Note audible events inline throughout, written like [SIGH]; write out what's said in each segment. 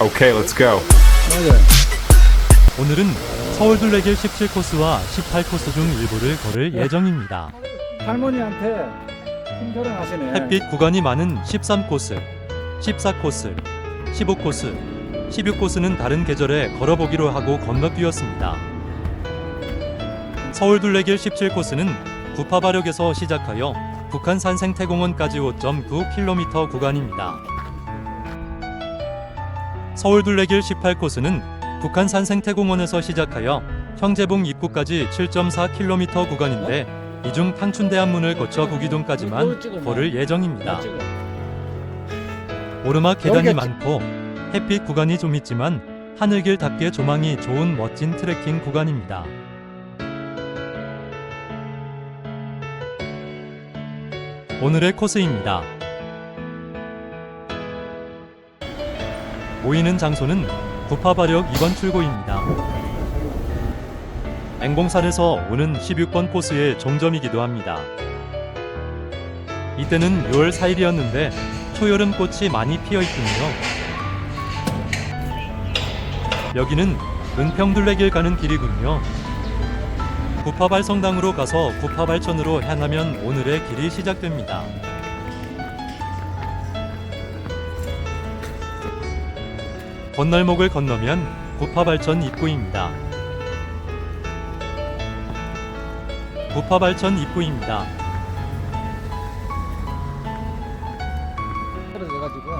Okay, let's go. 오늘은 서울 둘레길 17코스와 18코스 중 일부를 걸을 예정입니다. 할머니한테 힘들어 하시네. 햇빛 구간이 많은 13코스, 14코스, 15코스, 16코스는 다른 계절에 걸어보기로 하고 건너뛰었습니다. 서울 둘레길 17코스는 구파바력에서 시작하여 북한 산 생태공원까지 5.9km 구간입니다. 서울 둘레길 18코스는 북한 산 생태공원에서 시작하여 형제봉 입구까지 7.4km 구간인데 이중 탕춘대암문을 거쳐 구기동까지만 걸을 예정입니다. 오르막 계단이 많고 햇빛 구간이 좀 있지만 하늘길답게 조망이 좋은 멋진 트레킹 구간입니다. 오늘의 코스입니다. 모이는 장소는 구파바력 2번 출구입니다. 앵봉산에서 오는 16번 코스의 종점이기도 합니다. 이때는 6월 4일이었는데 초여름 꽃이 많이 피어 있군요. 여기는 은평둘레길 가는 길이군요. 구파발 성당으로 가서 구파발천으로 향하면 오늘의 길이 시작됩니다. 건널목을 건너면 구파발천 입구입니다. 구파발천 입구입니다. 떨어져가지고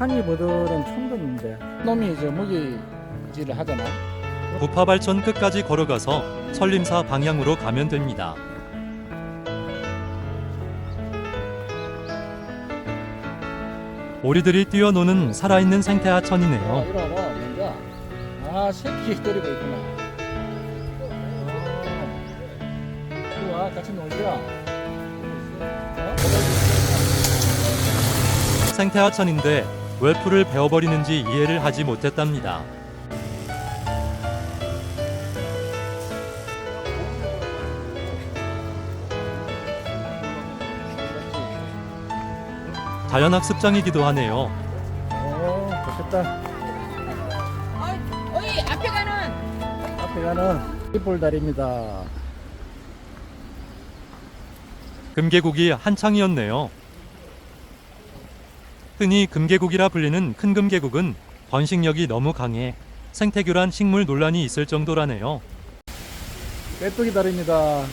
한이버들은 처음 듣는데 놈이 이제 무기질을 하잖아. 구파발천 끝까지 걸어가서 설림사 방향으로 가면 됩니다. 오리들이 뛰어노는 살아있는 생태 어, 하천이네요. 뭔가. 아, 새끼 때리고 있구나. 어. 이리 와, 같이 놀자. 어? 생태 하천인데 왜 풀을 베어버리는지 이해를 하지 못했답니다. 자연학습장이기도 하네요. 어, 좋겠다. 어이, 어이 앞에 가는 앞에 가는 깃볼다리입니다. 금계국이 한창이었네요. 흔히 금계국이라 불리는 큰 금계국은 번식력이 너무 강해 생태교란 식물 논란이 있을 정도라네요. 메뚜기 다리입니다.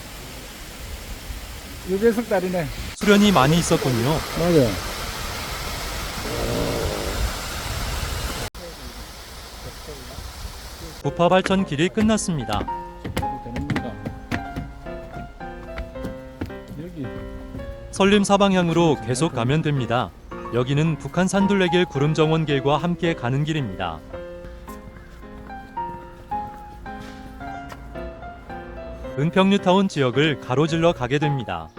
유재석 다리네. 수련이 많이 있었군요. 맞아. 부파발천 길이 끝났습니다. 설림 사방향으로 계속 가면 됩니다. 여기는 북한 산둘레길 구름정원길과 함께 가는 길입니다. 은평뉴타운 지역을 가로질러 가게 됩니다.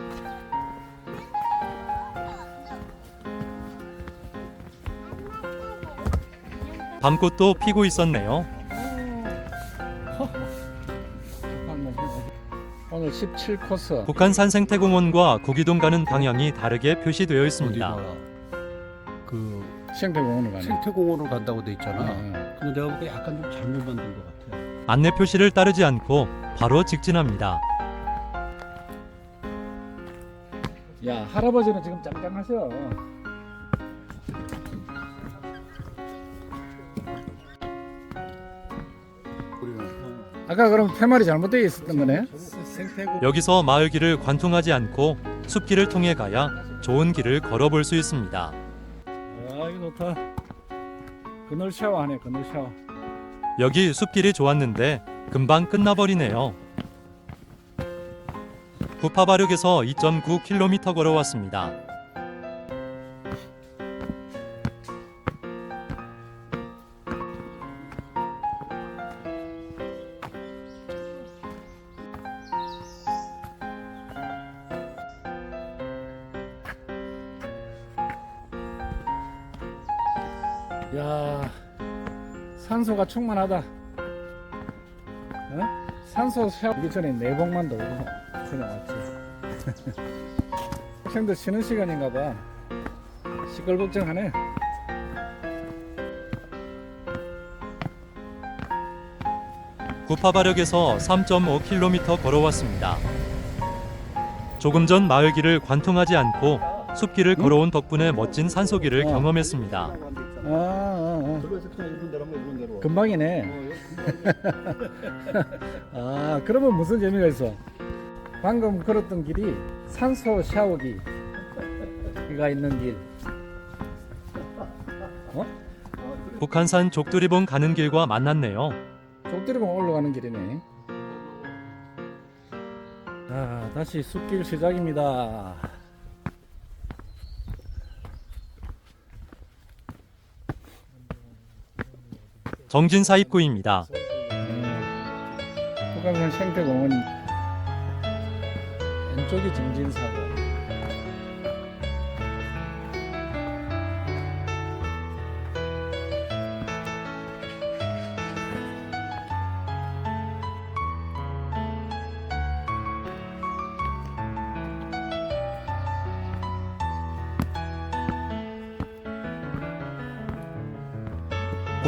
밤꽃도 피고 있었네요. 17코스. 북한 산 생태공원과 구기동 가는 방향이 다르게 표시되어 있습니다. 어디가 그 생태공원을 가네. 생태공원으로 간다고 돼 있잖아. 어, 근데 내가 보기에 약간 좀 잘못 만든 것 같아. 안내 표시를 따르지 않고 바로 직진합니다. 야 할아버지는 지금 짱짱하셔. 아까 그럼 폐말이 잘못되어 있었던 거네. 여기서 마을 길을 관통하지 않고 숲길을 통해 가야 좋은 길을 걸어볼 수 있습니다. 아 이거 좋다. 그늘 샤워하네 그늘 샤워. 여기 숲길이 좋았는데 금방 끝나버리네요. 구파바력에서 2.9km 걸어왔습니다. 야 산소가 충만하다. 어? 산소 샤워기 전에 내복만 돌고 그냥 왔지. [LAUGHS] 학생들 쉬는 시간인가 봐. 시끌벅적하네. 구파바력에서 3.5km 걸어왔습니다. 조금 전 마을길을 관통하지 않고 숲길을 걸어온 덕분에 멋진 산소길을 어. 경험했습니다. 아, 아, 아. 그래서 그냥 이런 데로 하면 이런 데로 와. 금방이네. [LAUGHS] 아, 그러면 무슨 재미가 있어? 방금 걸었던 길이 산소 샤워기가 있는 길. 어? 북한산 족두리봉 가는 길과 만났네요. 족들이봉 올라가는 길이네. 자, 다시 숲길 시작입니다. 정진사 입구입니다. 음, 북한산 생태공원. 왼쪽이 정진사고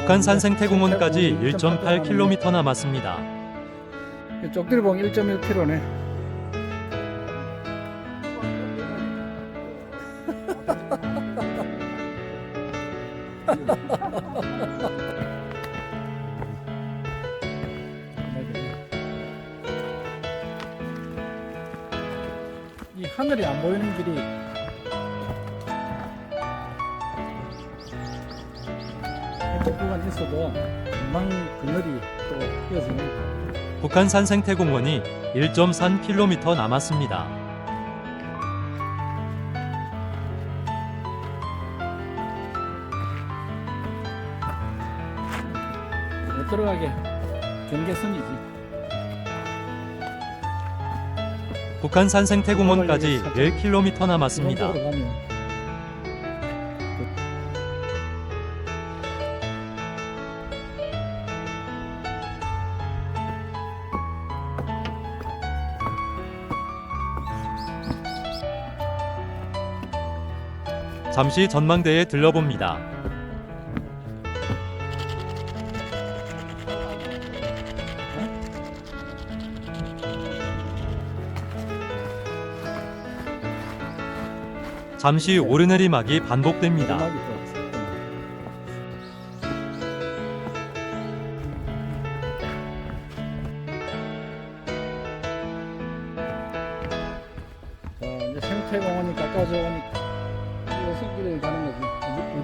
북한산 생태공원까지 1.8km 남았습니다. 쪽들이봉 1.1km네. [LAUGHS] 이 하늘이 안 보이는 길이 구간 있어도 금방 그늘이 또 휘어지네. 북한산 생태공원이 1.3km 남았습니다. 못 들어가게 경계선이지. 북한산 생태공원까지 1km 남았습니다. 잠시 전망대에 들러봅니다. 잠시 오르내리막이 반복됩니다.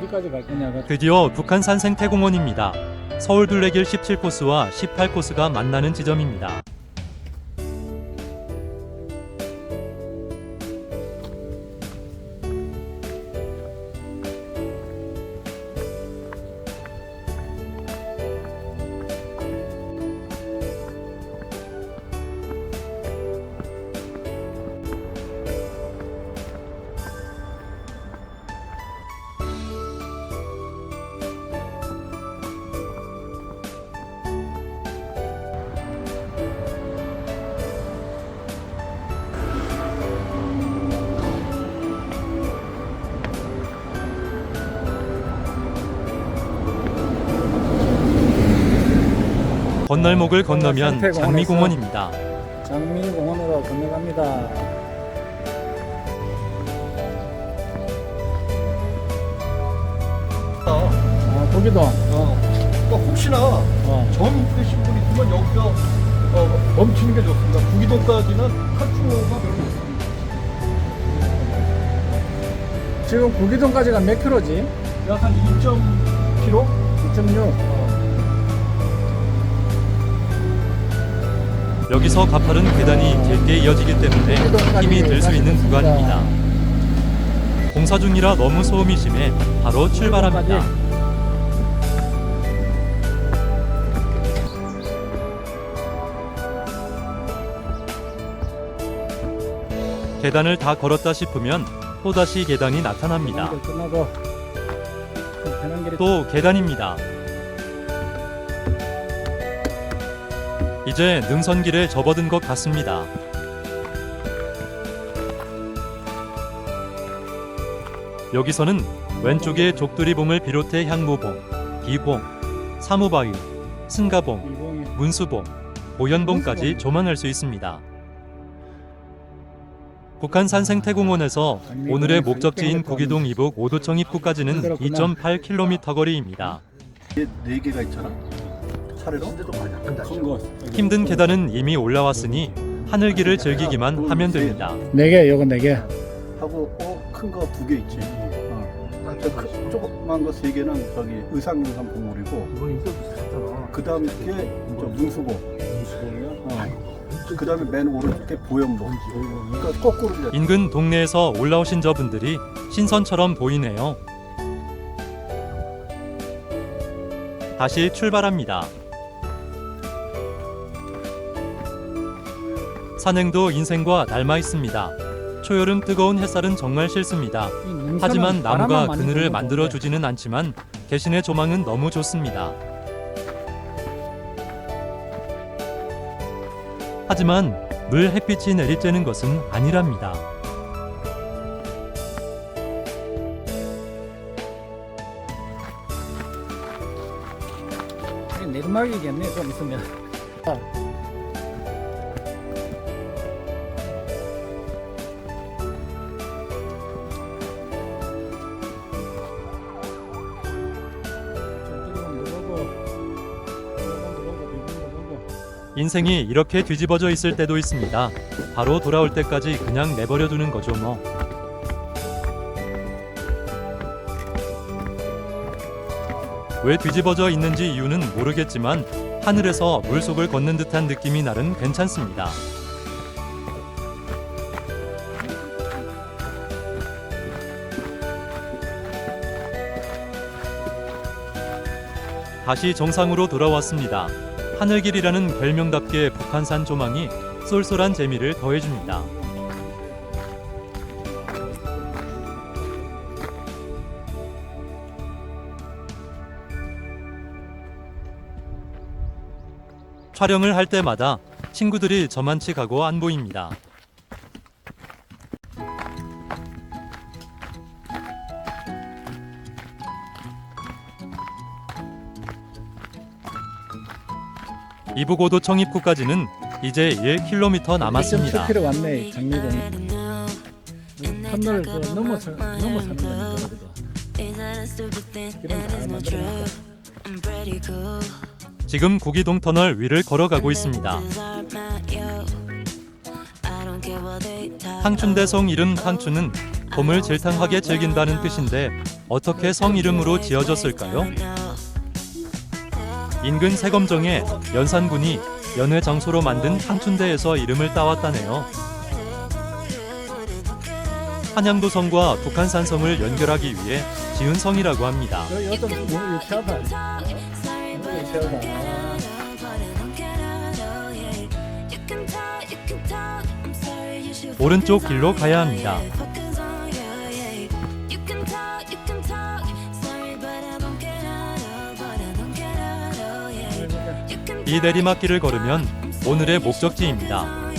어디, 어디까지 갈 거냐가 드디어 북한산 생태공원입니다. 서울 둘레길 17코스와 18코스가 만나는 지점입니다. 건널목을 건너면 생태공원에서 장미공원입니다. 장미공원으로 건너갑니다. 아 거기도 어. 또 혹시나 어. 정 있으신 분이 있으면 여기서 어, 멈추는 게 좋습니다. 구기동까지는 탈출로가 별로 없습니다. 지금 구기동까지가 몇 킬로지? 약 한 2.km? 2.6. 여기서 가파른 계단이 길게 이어지기 때문에 힘이 들 수 있는 구간입니다. 공사 중이라 너무 소음이 심해 바로 출발합니다. 계단을 다 걸었다 싶으면 또다시 계단이 나타납니다. 또 계단입니다. 이제 능선길에 접어든 것 같습니다. 여기서는 왼쪽에 족두리봉을 비롯해 향모봉, 기봉, 사무바위, 승가봉, 문수봉, 보현봉까지 조망할 수 있습니다. 북한 산 생태공원에서 오늘의 목적지인 구기동 이북 오도청 입구까지는 2.8km 거리입니다. 네 개가 있잖아. 거. 힘든 계단은 이미 올라왔으니 하늘길을 즐기기만 하면 됩니다. 네 개 요거 네 개 하고 어, 큰 거 두 개 있지. 어. 저 큰- 조그만 거 세 개는 저기 의상영상 보물이고. 그 다음에 게저 문수보. 어. 그 다음에 맨 오른쪽에 보영보. 그러니까 거꾸로 인근 동네에서 올라오신 저분들이 신선처럼 보이네요. 다시 출발합니다. 산행도 인생과 닮아 있습니다. 초여름 뜨거운 햇살은 정말 싫습니다. 하지만 나무가 그늘을 만들어 주지는 않지만 대신에 조망은 너무 좋습니다. 하지만 물 햇빛이 내리쬐는 것은 아니랍니다. 내리막이겠네 좀 있으면 인생이 이렇게 뒤집어져 있을 때도 있습니다. 바로 돌아올 때까지 그냥 내버려 두는 거죠 뭐. 왜 뒤집어져 있는지 이유는 모르겠지만 하늘에서 물속을 걷는 듯한 느낌이 나는 괜찮습니다. 다시 정상으로 돌아왔습니다. 하늘길이라는 별명답게 북한산 조망이 쏠쏠한 재미를 더해줍니다. 촬영을 할 때마다 친구들이 저만치 가고 안 보입니다. 이북오도 청 입구까지는 이제 1km 남았습니다. 7km 왔네 장미동 터널을 그 넘어서 넘어서는 거니까 지금 구기동 터널 위를 걸어가고 있습니다. 항춘대 성 이름 항춘은 봄을 질탕하게 즐긴다는 뜻인데 어떻게 성 이름으로 지어졌을까요? 인근 세검정의 연산군이 연회 장소로 만든 항춘대에서 이름을 따왔다네요. 한양도 성과 북한산성을 연결하기 위해 지은 성이라고 합니다. 오른쪽 길로 가야 합니다. 이 내리막길을 걸으면 오늘의 목적지입니다.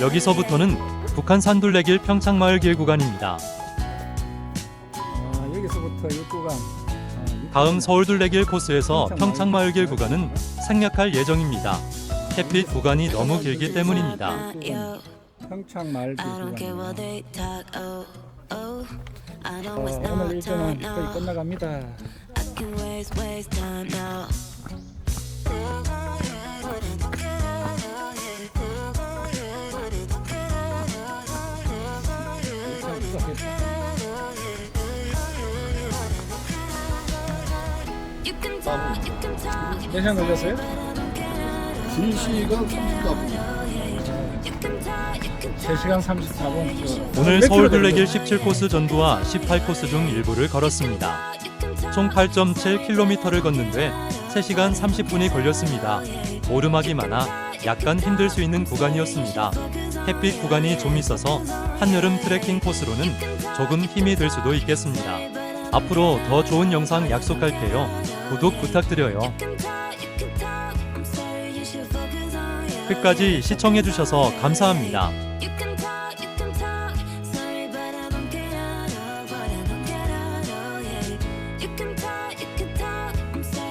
여기서부터는 북한 산둘레길 평창마을 길 구간입니다. 아, 여기서부터 이 구간 아, 이 다음 구간. 서울둘레길 코스에서 평창마을 길 구간은 생략할 예정입니다. 햇빛 구간이 너무 길기 때문입니다. 평창 마을 길 I don't care what 구간입니다. they talk. Oh, oh. I don't 어, no 오늘 일정은 time 거의 now. 끝나갑니다. I can waste, waste time now. Talk. 몇 시간 걸렸어요? 2시간 30분. You can talk, you can talk. 3시간 34분. 오늘 서울둘레길 17코스 전부와 18코스 중 일부를 걸었습니다. 총 8.7km를 걷는데 3시간 30분이 걸렸습니다. 오르막이 많아 약간 힘들 수 있는 구간이었습니다. 햇빛 구간이 좀 있어서 한여름 트레킹 코스로는 조금 힘이 들 수도 있겠습니다. 앞으로 더 좋은 영상 약속할게요. 구독 부탁드려요. 끝까지 시청해주셔서 감사합니다.